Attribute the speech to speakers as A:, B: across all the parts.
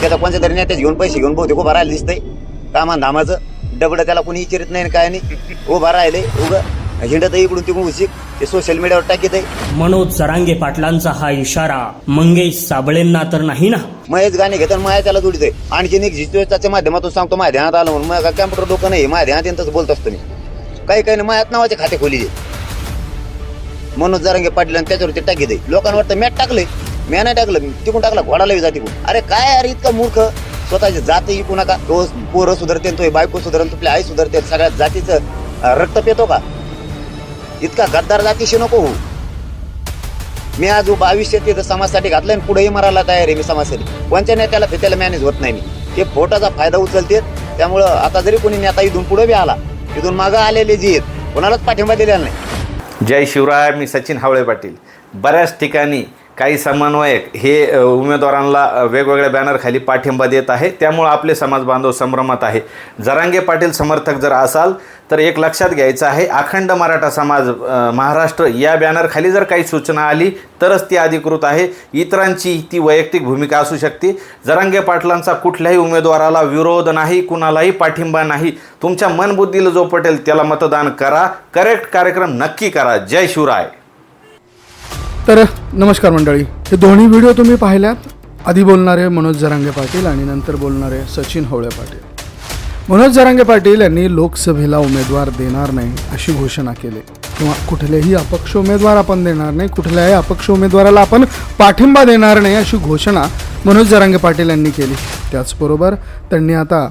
A: त्याचा कोणत्या तरी नेत्याच घेऊन पैसे घेऊन बहुतेक उभा राहिला दिसतंय. कामान धामाचं डबडं त्याला कोणी विचारित नाही काय नाही. उभा राहिले उगं. हिंडत इकडून तिकडून उशिक ते सोशल मीडियावर टाकीत आहे.
B: मनोज जरांगे पाटलांचा हा इशारा मंगेश साबळेंना तर नाही ना?
A: महेश गाणे घेतात माया त्याला जोडतोय आणखीन एक जिस्टोच्या माध्यमातून सांगतो माझ्या ध्यानात आलं म्हणून मग कॅम्प्युटर डोकं नाही. माझ्या ध्यानात येतं तसं बोलत असतो मी. काही काही नाही मायात नावाचे खाते खोली मनोज जरांगे पाटील आणि त्याच्यावरती टाकी दे लोकांना वाटतं मॅट टाकले म्या नाही टाकलं मी तिकून टाकला घोडाला जाती अरे काय अरे इतका मूर्ख? स्वतःची जात इकू नका. तो पोरं सुधारते तो बायको सुधारते तुपली आई सुधारते सगळ्या जातीचं रक्त पेतो का? इतका गद्दार जातीशी नको हो मी आज उभा आयुष्यात तिथं समाजासाठी घातलं आणि पुढेही मरायला तयार आहे मी समाजासाठी. कोणत्या नेत्याला फित्याला मॅनेज होत नाही मी. हे फोटाचा फायदा उचलते त्यामुळं आता जरी कोणी नेता इथून पुढे बी आला इथून मागं आलेले जी आहेत कोणालाच पाठिंबा दिलेला नाही.
C: जय शिवराय मी सचिन हावळे पाटील. बऱ्याच ठिकाणी काही समन्वयक हे उमेदवारांना वेगवेगळ्या बॅनरखाली पाठिंबा देत आहे. त्यामुळं आपले समाज बांधव संभ्रमात आहे. जरांगे पाटील समर्थक जर असाल तर एक लक्षात घ्यायचं आहे अखंड मराठा समाज महाराष्ट्र या बॅनरखाली जर काही सूचना आली तरच ती अधिकृत आहे. इतरांची ती वैयक्तिक भूमिका असू शकते. जरांगे पाटलांचा कुठल्याही उमेदवाराला विरोध नाही कुणालाही पाठिंबा नाही. तुमच्या मनबुद्धीला जो पटेल त्याला मतदान करा. करेक्ट कार्यक्रम नक्की करा. जय शिवराय.
D: तर नमस्कार मंडळी. हे दोन्ही व्हिडिओ तुम्ही पाहिल्यात. आधी बोलणारे मनोज जरांगे पाटील आणि नंतर बोलणारे सचिन होळे पाटील. मनोज जरांगे पाटील यांनी लोकसभेला उमेदवार देणार नाही अशी घोषणा केली. किंवा कुठलेही अपक्ष उमेदवार आपण देणार नाही कुठल्याही अपक्ष उमेदवाराला आपण पाठिंबा देणार नाही अशी घोषणा मनोज जरांगे पाटील यांनी केली. त्याचबरोबर त्यांनी आता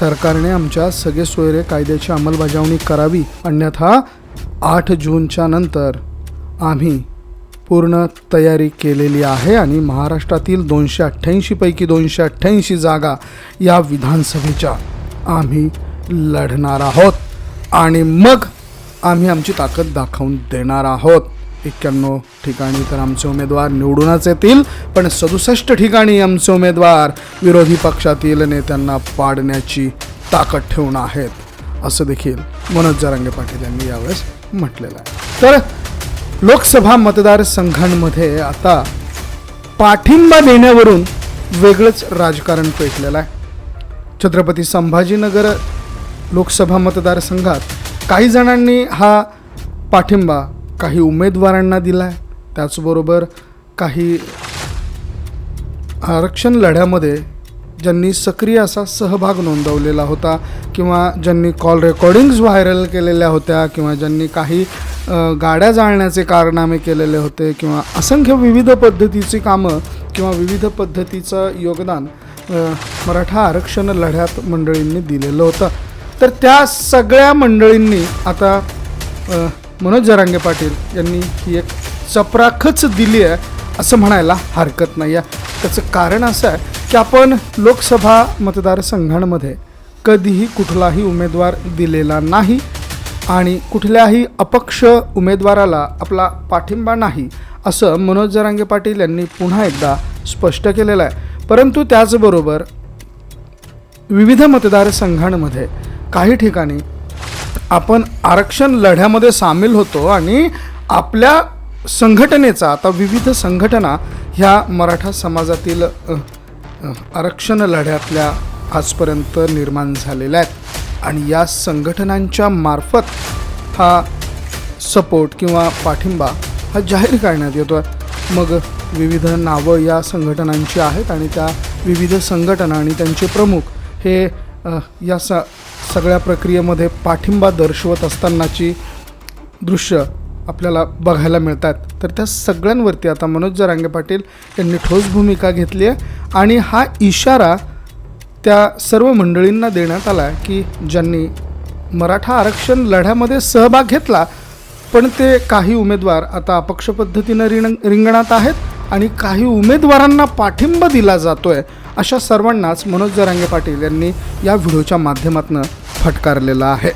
D: सरकारने आमच्या सगळे सोयरे कायद्याची अंमलबजावणी करावी अन्यथा आठ जूनच्या नंतर आम्ही पूर्ण तयारी केलेली आहे आणि महाराष्ट्रातील दोनशे अठ्ठ्याऐंशीपैकी दोनशे अठ्ठ्याऐंशी जागा या विधानसभेच्या आम्ही लढणार आहोत. आणि मग आम्ही आमची ताकद दाखवून देणार आहोत. एक्क्याण्णव ठिकाणी तर आमचे उमेदवार निवडूनच येतील पण सदुसष्ट ठिकाणी आमचे उमेदवार विरोधी पक्षातील नेत्यांना पाडण्याची ताकद ठेवून आहेत असं देखील मनोज जरांगे पाटील यांनी यावेळेस म्हटलेलं आहे. तर लोकसभा मतदारसंघांमध्ये आता पाठिंबा देण्यावरून वेगळंच राजकारण पेटलेलं आहे. छत्रपती संभाजीनगर लोकसभा मतदारसंघात काही जणांनी हा पाठिंबा काही उमेदवारांना दिला आहे त्याचबरोबर काही आरक्षण लढ्यामध्ये ज्यांनी सक्रिय असा सहभाग नोंदवलेला होता किंवा ज्यांनी कॉल रेकॉर्डिंग्ज व्हायरल केलेल्या होत्या किंवा ज्यांनी काही गाड्या जाळण्याचे कारनामे केलेले होते किंवा असंख्य विविध पद्धतीची कामं किंवा विविध पद्धतीचं योगदान मराठा आरक्षण लढ्यात मंडळींनी दिलेलं होतं. तर त्या सगळ्या मंडळींनी आता मनोज जरांगे पाटील यांनी ही एक चपराखच दिली आहे असं म्हणायला हरकत नाही आहे. त्याचं कारण असं आहे की आपण लोकसभा मतदारसंघांमध्ये कधीही कुठलाही उमेदवार दिलेला नाही. आणि कुठल्याही अपक्ष उमेदवाराला आपला पाठिंबा नाही असं मनोज जरांगे पाटील यांनी पुन्हा एकदा स्पष्ट केलेलं आहे. परंतु त्याचबरोबर विविध मतदारसंघांमध्ये काही ठिकाणी आपण आरक्षण लढ्यामध्ये सामील होतो आणि आपल्या संघटनेचा आता विविध संघटना ह्या मराठा समाजातील आरक्षण लढ्यातल्या आजपर्यंत निर्माण झालेल्या आहेत. आणि या संघटनांच्या मार्फत हा सपोर्ट किंवा पाठिंबा हा जाहीर करण्यात येतो आहे मग विविध नावं या संघटनांची आहेत आणि त्या विविध संघटना आणि त्यांचे प्रमुख हे या स सगळ्या प्रक्रियेमध्ये पाठिंबा दर्शवत असतानाची दृश्य आपल्याला बघायला मिळतात. तर त्या सगळ्यांवरती आता मनोज जरांगे पाटील यांनी ठोस भूमिका घेतली आहे. आणि हा इशारा त्या सर्व मंडळींना देण्यात आला आहे की ज्यांनी मराठा आरक्षण लढ्यामध्ये सहभाग घेतला पण ते काही उमेदवार आता अपक्ष पद्धतीनं रिंग रिंगणात आहेत आणि काही उमेदवारांना पाठिंबा दिला जातो आहे अशा सर्वांनाच मनोज जरांगे पाटील यांनी या व्हिडिओच्या माध्यमातून फटकारलेलं आहे.